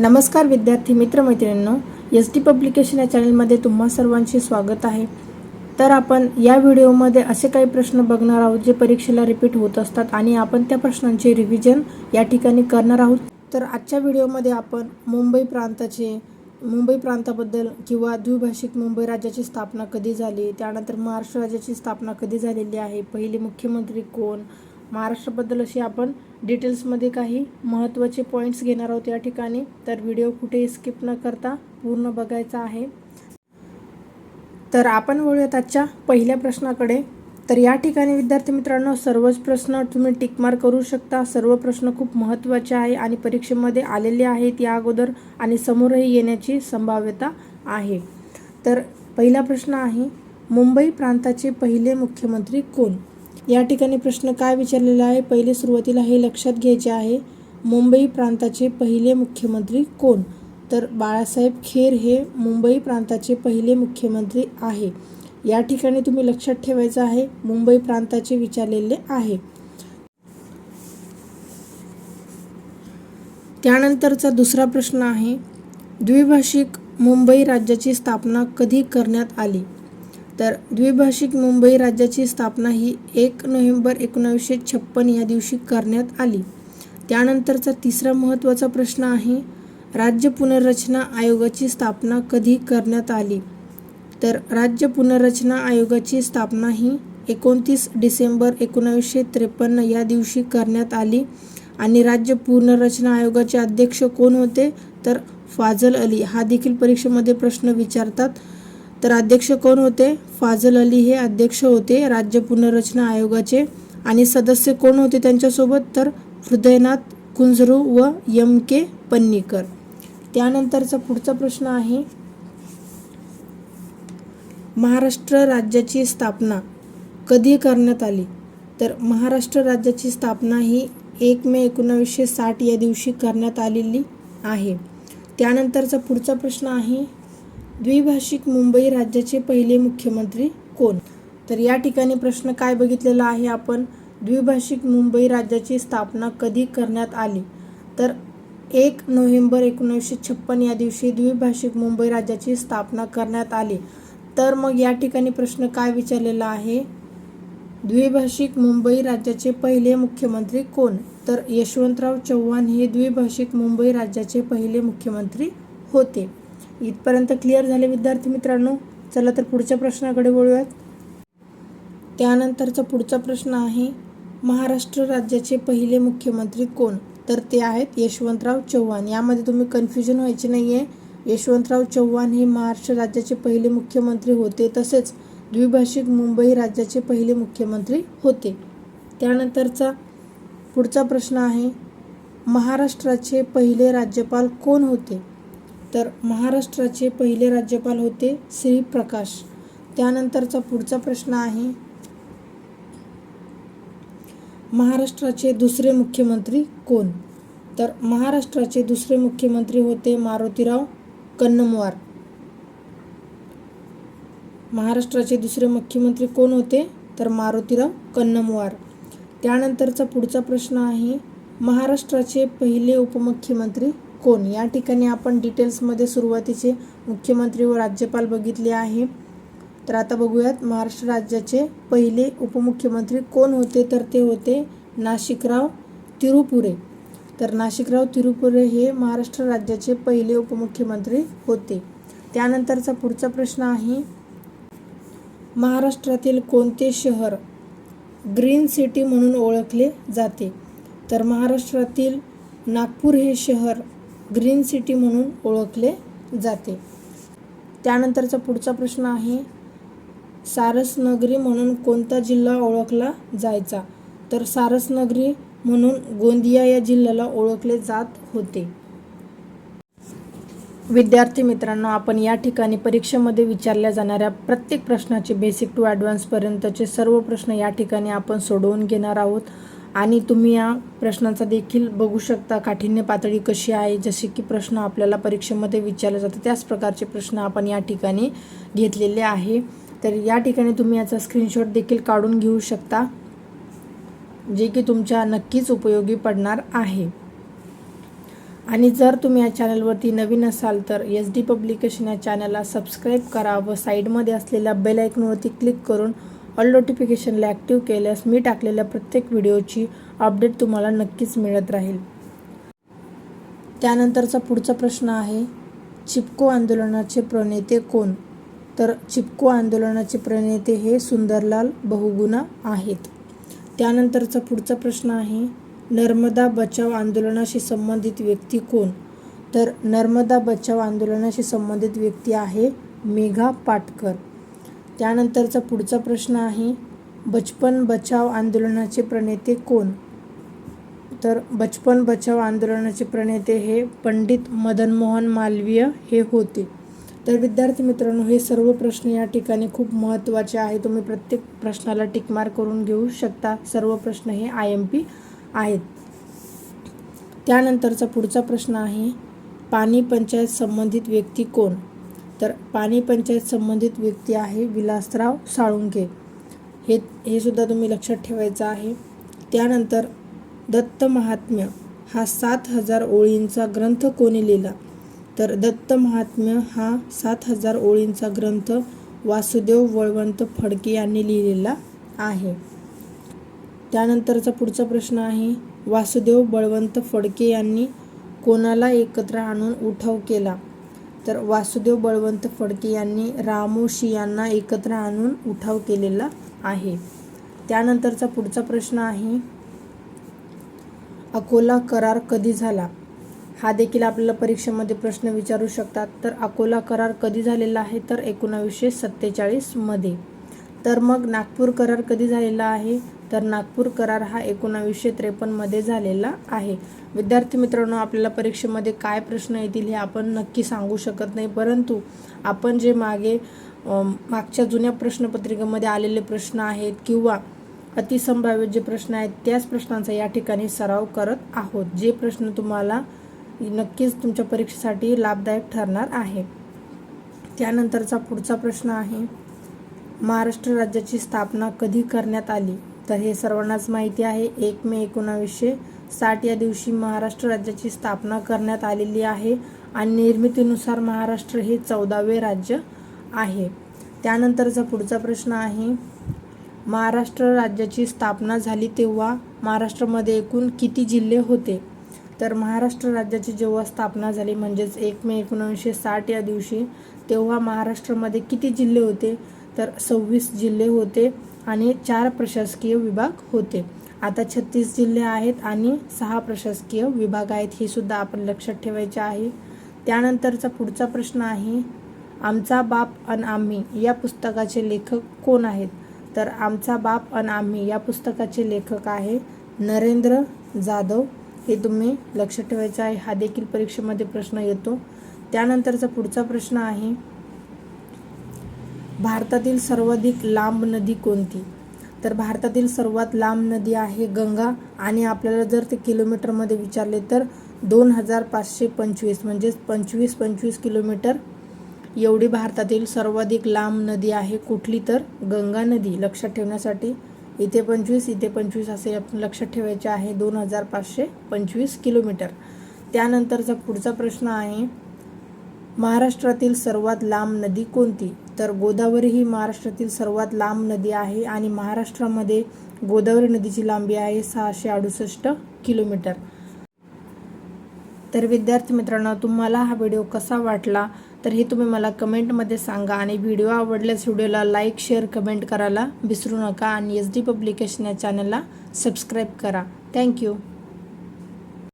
नमस्कार विद्यार्थी मित्रमैत्रिणींनो S T publication या चॅनलमध्ये तुम्हा सर्वांचे स्वागत आहे. तर आपण या व्हिडिओमध्ये असे काही प्रश्न बघणार आहोत जे परीक्षेला रिपीट होत असतात आणि आपण त्या प्रश्नांचे रिव्हिजन या ठिकाणी करणार आहोत. तर आजच्या व्हिडिओमध्ये आपण मुंबई प्रांताचे मुंबई प्रांताबद्दल किंवा द्विभाषिक मुंबई राज्याची स्थापना कधी झाली त्यानंतर महाराष्ट्र राज्याची स्थापना कधी झालेली आहे पहिले मुख्यमंत्री कोण महाराष्ट्राबद्दल अशी आपण डिटेल्समध्ये काही महत्त्वाचे पॉईंट्स घेणार आहोत या ठिकाणी. तर व्हिडिओ कुठेही स्किप न करता पूर्ण बघायचा आहे. तर आपण वळूयात आजच्या पहिल्या प्रश्नाकडे. तर या ठिकाणी विद्यार्थी मित्रांनो सर्वच प्रश्न तुम्ही टिकमार करू शकता. सर्व प्रश्न खूप महत्त्वाचे आहे आणि परीक्षेमध्ये आलेले आहेत या अगोदर आणि समोरही येण्याची संभाव्यता आहे. तर पहिला प्रश्न आहे मुंबई प्रांताचे पहिले मुख्यमंत्री कोण? या ठिकाणी प्रश्न काय विचारलेला आहे? पहिले सुरुवातीला हे लक्षात घ्यायचे आहे मुंबई प्रांताचे पहिले मुख्यमंत्री कोण? तर बाळासाहेब खेर हे मुंबई प्रांताचे पहिले मुख्यमंत्री आहे. या ठिकाणी तुम्ही लक्षात ठेवायचं आहे मुंबई प्रांताचे विचारलेले आहे. त्यानंतरचा दुसरा प्रश्न आहे द्विभाषिक मुंबई राज्याची स्थापना कधी करण्यात आली? तर द्विभाषिक मुंबई राज्याची स्थापना ही एक नोव्हेंबर एकोणावीसशे छप्पन या दिवशी करण्यात आली. त्यानंतरचा तिसरा महत्त्वाचा प्रश्न आहे राज्य पुनर्रचना आयोगाची स्थापना कधी करण्यात आली? तर राज्य पुनर्रचना आयोगाची स्थापना ही एकोणतीस डिसेंबर एकोणावीसशे त्रेपन्न या दिवशी करण्यात आली आणि राज्य पुनर्रचना आयोगाचे अध्यक्ष कोण होते? तर फाजल अली. हा देखील परीक्षेमध्ये प्रश्न विचारतात. तर अध्यक्ष कोण होते? फाजल अली हे अध्यक्ष होते राज्य पुनर्रचना आयोगाचे. आणि सदस्य कोण होते त्यांच्यासोबत? तर हृदयनाथ कुंजरू व यम के पन्नीकर. त्यानंतरचा पुढचा प्रश्न आहे महाराष्ट्र राज्याची स्थापना कधी करण्यात आली? तर महाराष्ट्र राज्याची स्थापना ही एक मे एकोणावीसशे साठ या दिवशी करण्यात आलेली आहे. त्यानंतरचा पुढचा प्रश्न आहे द्विभाषिक मुंबई राज्याचे पहिले मुख्यमंत्री कोण? तर या ठिकाणी प्रश्न काय बघितलेला आहे आपण? द्विभाषिक मुंबई राज्याची स्थापना कधी करण्यात आली? तर एक नोव्हेंबर एकोणीसशे छप्पन या दिवशी द्विभाषिक मुंबई राज्याची स्थापना करण्यात आली. तर मग या ठिकाणी प्रश्न काय विचारलेला आहे? द्विभाषिक मुंबई राज्याचे पहिले मुख्यमंत्री कोण? तर यशवंतराव चव्हाण हे द्विभाषिक मुंबई राज्याचे पहिले मुख्यमंत्री होते. इथपर्यंत क्लिअर झाले विद्यार्थी मित्रांनो. चला तर पुढच्या प्रश्नाकडे वळूयात. त्यानंतरचा पुढचा प्रश्न आहे महाराष्ट्र राज्याचे पहिले मुख्यमंत्री कोण? तर ते आहेत यशवंतराव चव्हाण. यामध्ये तुम्ही कन्फ्युजन व्हायचे नाही आहे यशवंतराव चव्हाण हे महाराष्ट्र राज्याचे पहिले मुख्यमंत्री होते तसेच द्विभाषिक मुंबई राज्याचे पहिले मुख्यमंत्री होते. त्यानंतरचा पुढचा प्रश्न आहे महाराष्ट्राचे पहिले राज्यपाल कोण होते? तर महाराष्ट्राचे पहिले राज्यपाल होते श्री प्रकाश. त्यानंतरचा पुढचा प्रश्न आहे महाराष्ट्राचे दुसरे मुख्यमंत्री कोण? तर महाराष्ट्राचे दुसरे मुख्यमंत्री होते मारुतीराव कन्नमवार. महाराष्ट्राचे दुसरे मुख्यमंत्री कोण होते? तर मारुतीराव कन्नमवार. त्यानंतरचा पुढचा प्रश्न आहे महाराष्ट्राचे पहिले उपमुख्यमंत्री कोण? या ठिकाणी आपण डिटेल्समध्ये सुरुवातीचे मुख्यमंत्री व राज्यपाल बघितले आहे. तर आता बघूयात महाराष्ट्र राज्याचे पहिले उपमुख्यमंत्री कोण होते? तर ते होते नाशिकराव तिरुपुरे. तर नाशिकराव तिरुपुरे हे महाराष्ट्र राज्याचे पहिले उपमुख्यमंत्री होते. त्यानंतरचा पुढचा प्रश्न आहे महाराष्ट्रातील कोणते शहर ग्रीन सिटी म्हणून ओळखले जाते? तर महाराष्ट्रातील नागपूर हे शहर ग्रीन सिटी म्हणून ओळखले जाते. त्यानंतरचा पुढचा प्रश्न आहे सारसनगरी म्हणून कोणता जिल्हा ओळखला जायचा? तर सारसनगरी म्हणून गोंदिया या जिल्ह्याला ओळखले जात होते. विद्यार्थी मित्रांनो आपण या ठिकाणी परीक्षेमध्ये विचारल्या जाणाऱ्या प्रत्येक प्रश्नाचे बेसिक टू ॲडव्हान्सपर्यंतचे सर्व प्रश्न या ठिकाणी आपण सोडवून घेणार आहोत. आणि तुम्ही या प्रश्नांचा देखील बघू शकता. काठिण्य पातळी कशी आहे? जसे की प्रश्न आपल्याला परीक्षेमध्ये विचारले जातात. त्याच प्रकारचे प्रश्न आपण या ठिकाणी घेतलेले आहे. तर या ठिकाणी तुम्ही याचा स्क्रीनशॉट देखील काढून घेऊ शकता जे की तुमच्या नक्कीच उपयोगी पडणार आहे. आणि जर तुम्ही या चॅनलवरती नवीन असाल तर एस डी पब्लिकेशन या चॅनलला सबस्क्राईब करा व साईडमध्ये असलेल्या बेल आयकॉनवरती क्लिक करून ऑल नोटिफिकेशनला ॲक्टिव्ह केल्यास मी टाकलेल्या प्रत्येक व्हिडिओची अपडेट तुम्हाला नक्कीच मिळत राहील. त्यानंतरचा पुढचा प्रश्न आहे चिपको आंदोलनाचे प्रणेते कोण? तर चिपको आंदोलनाचे प्रणेते हे सुंदरलाल बहुगुणा आहेत. त्यानंतरचा पुढचा प्रश्न आहे नर्मदा बचाव आंदोलनाशी संबंधित व्यक्ती कोण? तर नर्मदा बचाव आंदोलनाशी संबंधित व्यक्ती आहे मेघा पाटकर. त्यानंतरचा पुढचा प्रश्न आहे बचपन बचाव आंदोलनाचे प्रणेते कोण? तर बचपन बचाव आंदोलनाचे प्रणेते हे पंडित मदन मोहन मालवीय हे होते. तर विद्यार्थी मित्रांनो हे सर्व प्रश्न या ठिकाणी खूप महत्त्वाचे आहे. तुम्ही प्रत्येक प्रश्नाला टिकमार करून घेऊ शकता. सर्व प्रश्न हे आय एम पी आहेत. त्यानंतरचा पुढचा प्रश्न आहे पाणी पंचायत संबंधित व्यक्ती कोण? तर पाणी पंचायत संबंधित व्यक्ती आहे विलासराव साळुंके हे हे सुद्धा तुम्ही लक्षात ठेवायचं आहे. त्यानंतर दत्त महात्म्य हा सात हजार ओळींचा ग्रंथ कोणी लिहिला? तर दत्त महात्म्य हा सात हजार ओळींचा ग्रंथ वासुदेव वळवंत फडके यांनी लिहिलेला आहे. त्यानंतरचा पुढचा प्रश्न आहे वासुदेव बळवंत फडके यांनी कोणाला एकत्र आणून उठाव केला? तर वासुदेव बळवंत फडके यांनी रामोशी यांना एकत्र आणून उठाव केलेला आहे. त्यानंतरचा पुढचा प्रश्न आहे अकोला करार कधी झाला? हा देखील आपल्याला परीक्षेमध्ये प्रश्न विचारू शकतात. तर अकोला करार कधी झालेला आहे? तर एकोणावीसशे सत्तेचाळीसमध्ये तर मग नागपूर करार कधी झालेला आहे? तर नागपूर करार हा एकोणावीसशे त्रेपन्नमध्ये झालेला आहे. विद्यार्थी मित्रांनो आपल्याला परीक्षेमध्ये काय प्रश्न येतील हे आपण नक्की सांगू शकत नाही. परंतु आपण जे मागे मागच्या जुन्या प्रश्नपत्रिकेमध्ये आलेले प्रश्न आहेत किंवा अतिसंभाव्य जे प्रश्न आहेत त्याच प्रश्नांचा या ठिकाणी सराव करत आहोत. जे प्रश्न तुम्हाला नक्कीच तुमच्या परीक्षेसाठी लाभदायक ठरणार आहे. त्यानंतरचा पुढचा प्रश्न आहे महाराष्ट्र राज्याची स्थापना कधी करण्यात आली? तर हे सर्वांनाच माहिती आहे. एक मे एकोणावीसशे साठ या दिवशी महाराष्ट्र राज्याची स्थापना करण्यात आलेली आहे आणि निर्मितीनुसार महाराष्ट्र हे चौदावे राज्य आहे. त्यानंतरचा पुढचा प्रश्न आहे महाराष्ट्र राज्याची स्थापना झाली तेव्हा महाराष्ट्रामध्ये एकूण किती जिल्हे होते? तर महाराष्ट्र राज्याची जेव्हा स्थापना झाली म्हणजेच एक मे एकोणीसशे साठ या दिवशी तेव्हा महाराष्ट्रामध्ये किती जिल्हे होते? तर सव्वीस जिल्हे होते. आणि चार प्रशासकीय विभाग होते. आता छत्तीस जिल्हे आहेत आणि सहा प्रशासकीय विभाग आहेत हे सुद्धा आपण लक्षात ठेवायचे आहे. त्यानंतरचा पुढचा प्रश्न आहे आमचा बाप अन आम्ही या पुस्तकाचे लेखक कोण आहेत? तर आमचा बाप अन आम्ही या पुस्तकाचे लेखक आहे नरेंद्र जाधव. हे तुम्ही लक्षात ठेवायचं आहे हा देखील परीक्षेमध्ये प्रश्न येतो. त्यानंतरचा पुढचा प्रश्न आहे भारतातील सर्वाधिक लांब नदी कोणती? तर भारतातील सर्वात लांब नदी आहे गंगा आणि आपल्याला जर ते किलोमीटरमध्ये विचारले तर दोन हजार पाचशे पंचवीस म्हणजेच पंचवीस पंचवीस किलोमीटर एवढी भारतातील सर्वाधिक लांब नदी आहे. कुठली तर? गंगा नदी. लक्षात ठेवण्यासाठी इथे पंचवीस इथे पंचवीस असे आपण लक्षात ठेवायचे आहे. दोन हजार पाचशे पंचवीस किलोमीटर. त्यानंतरचा पुढचा प्रश्न आहे महाराष्ट्रातील सर्वात लांब नदी कोणती? तर गोदावरी ही महाराष्ट्रातील सर्वात लांब नदी आहे आणि महाराष्ट्रामध्ये गोदावरी नदीची लांबी आहे सहाशे अडुसष्ट किलोमीटर. तर विद्यार्थी मित्रांनो तुम्हाला हा व्हिडिओ कसा वाटला? तर हे तुम्ही मला कमेंटमध्ये सांगा आणि व्हिडिओ आवडल्यास व्हिडिओला लाईक शेअर कमेंट करायला विसरू नका आणि एस डी पब्लिकेशन या चॅनलला सबस्क्राईब करा. थँक्यू